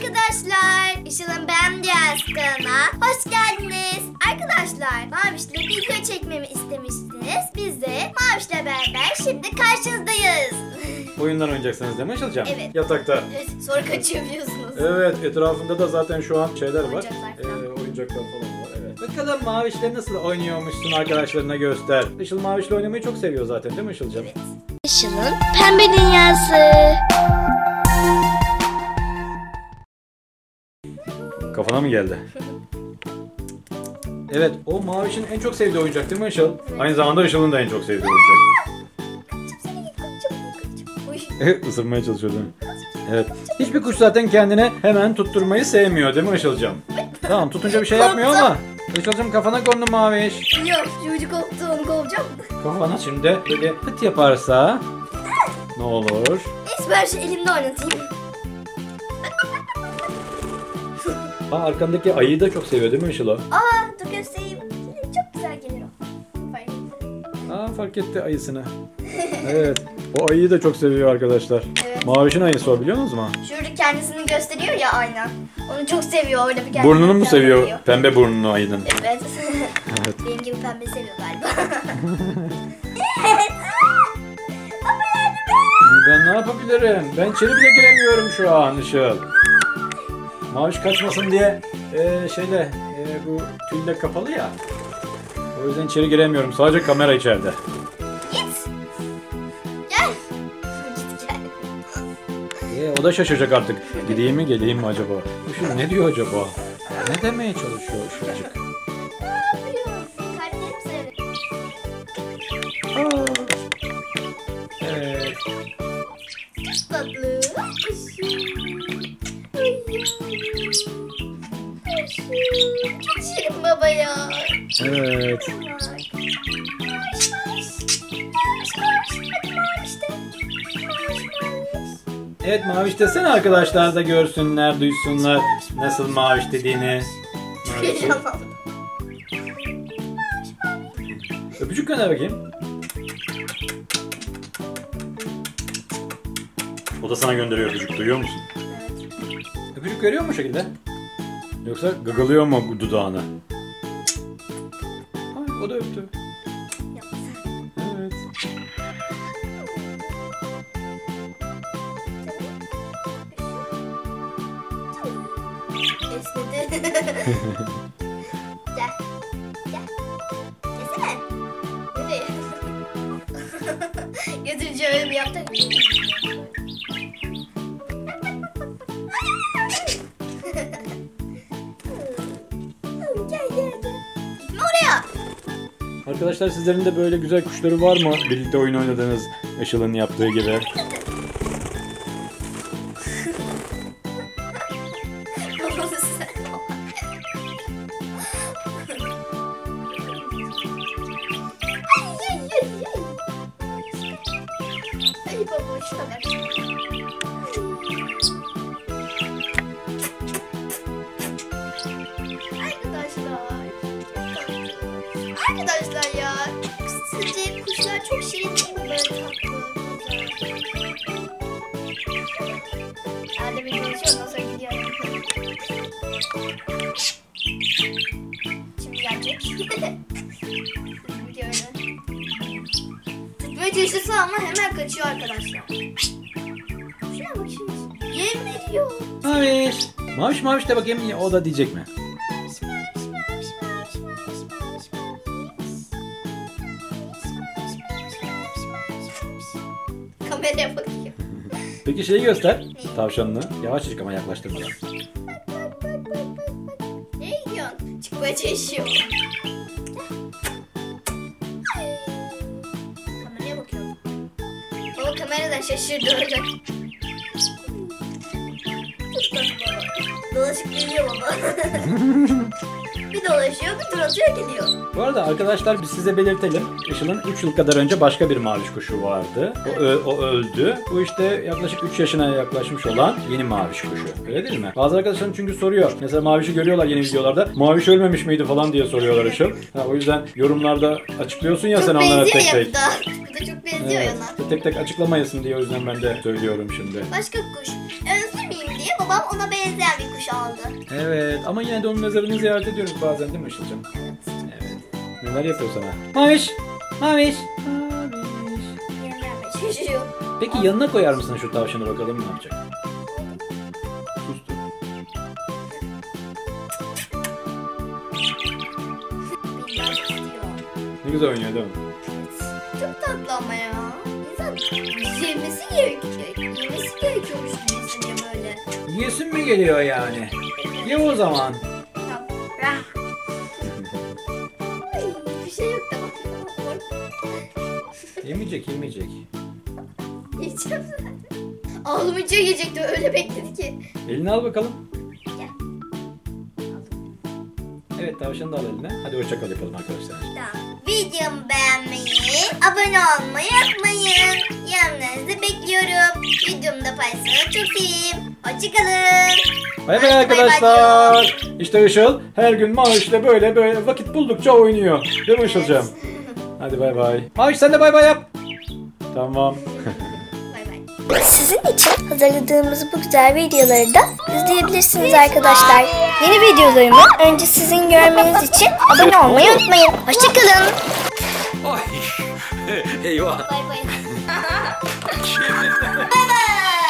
Arkadaşlar, Işıl'ın Ben Diyaz kanalına hoş geldiniz. Arkadaşlar, Maviş'le video çekmemi istemiştiniz. Biz de Maviş'le beraber şimdi karşınızdayız. Oyundan oynayacaksınız değil mi Işıl'cığım? Evet. Yatakta. Evet, sonra kaçıyor biliyorsunuz. Evet etrafında da zaten şu an şeyler var. Oyuncaklar falan. Ee, oyuncaklar falan var. Evet. Bakalım Maviş'le nasıl oynuyormuşsun arkadaşlarına göster. Işıl Maviş'le oynamayı çok seviyor zaten değil mi Işıl'cığım? Evet. Işıl'ın Pembe Dünyası. Kafana mı geldi? Evet o Maviş'in en çok sevdiği oyuncak değil mi Işıl? Aynı zamanda Işıl'ın da en çok sevdiği oyuncak. Isırmaya çalışıyor değil mi? Evet. Hiçbir kuş zaten kendine hemen tutturmayı sevmiyor değil mi Işıl'cığım? Tamam tutunca bir şey yapmıyor ama. Işıl'cığım kafana kondu Maviş. Yok, çocuk koptu onu kovacağım. Kafana şimdi böyle hıt yaparsa ne olur? Neyse ben şu elimde oynatayım. Aa, arkandaki ayıyı da çok seviyor değil mi Işıl o? Aa, dur göstereyim. Çok güzel gelir o. Fark ettim. Aa fark etti ayısını. Evet. O ayıyı da çok seviyor arkadaşlar. Evet. Maviş'in ayısı o biliyor musunuz mu? Şurada kendisini gösteriyor ya aynen. Onu çok seviyor orada bir kendini Burnunu mu seviyor? Pembe burnunu ayının. Evet. Evet. Benim gibi pembe seviyor galiba. Ben ne yapabilirim? Ben içeri bile giremiyorum şu an Işıl. Maviş kaçmasın diye e, şeyle e, bu tüyle kapalı ya. O yüzden içeri giremiyorum. Sadece kamera içeride. Git. Gel. Git gel. E, o da şaşıracak artık. Gideyim mi geleyim mi acaba? Işıl ne diyor acaba? Ne demeye çalışıyor Işılcık? Çok şirin baba ya. Evet. Evet Maviş desene arkadaşlar da görsünler, duysunlar nasıl Maviş dediğini. Maviş'i. Öpücük gönder bakayım. O da sana gönderiyor öpücük duyuyor musun? Öpücük veriyor mu bu şekilde? Yoksa gagalıyor mu dudağını? Ay, o da öptü. Evet. Esnedi. Gel. Gel. Gelsene. Nereye? Götürünce öyle yaptı. Arkadaşlar sizlerin de böyle güzel kuşları var mı? Birlikte oyun oynadığınız Işıl'ın yaptığı gibi. Ay baba şuna Ondan sonra gidiyor. Şimdi gelecek. Tutmaya çalışırsa ama hemen kaçıyor arkadaşlar. Şuna bak şimdi. Yem veriyor. Maviş. Maviş maviş de bakayım o da diyecek mi? Kameraya bakıyor. Peki şeyi göster. Tavşanını. Yavaşçık ama yaklaştırmadan. Nereye gidiyorsun? Çıkmaya çalışıyor. Kameraya bakıyor. Baba kameradan şaşırdı olacak. Dolaşıp geliyor baba. Bir dolaşıyor, bir tur atıyor geliyor. Bu arada arkadaşlar biz size belirtelim. Işıl'ın 3 yıl kadar önce başka bir maviş kuşu vardı. O, ö- o öldü. Bu işte yaklaşık 3 yaşına yaklaşmış olan yeni maviş kuşu. Öyle değil mi? Bazı arkadaşlarım çünkü soruyor. Mesela mavişi görüyorlar yeni videolarda. Maviş ölmemiş miydi falan diye soruyorlar Işıl. Ha, o yüzden yorumlarda açıklıyorsun ya sen çok onlara benziyor tek ya tek. bu da. Bu da çok benziyor Evet. yana. Tek tek açıklamayasın diye o yüzden ben de söylüyorum şimdi. Başka kuş. Diye babam ona benzeyen bir kuş aldı. Evet ama yine de onun mezarını ziyaret ediyoruz bazen değil mi Işıl'cığım? Evet. Neler yapıyor sana? Maviş! Maviş! Maviş! Peki yanına koyar mısın şu tavşanı bakalım ne yapacak? Sustu. Bilmem istiyor. Ne güzel oynuyor değil mi? Çok tatlı ama ya. İnsan yemesi gerekiyor. Yemesi Yesin mi geliyor yani? Ye o zaman. Bir şey yok. Yemeyecek yemeyecek. Yiyeceğim zaten. Ağlamayınca yiyecekti öyle bekledi ki. Elini al bakalım. Gel. Evet tavşanı da al eline. Hadi hoşçakal yapalım arkadaşlar. Tamam. Videomu beğenmeyi, abone olmayı unutmayın. Yorumlarınızı bekliyorum. Videomu da paylaşırsanız çok sevinirim. Hoşçakalın. Bay bay arkadaşlar. İşte Işıl her gün Maviş'le böyle böyle vakit buldukça oynuyor. Değil mi Işıl'cığım? Hadi bay bay. Maviş sen de bay bay yap. Tamam. Bay bay. Sizin için hazırladığımız bu güzel videoları da izleyebilirsiniz arkadaşlar. Yeni videolarımı önce sizin görmeniz için abone olmayı unutmayın. Hoşçakalın. Ay. Eyvah. Bay. bay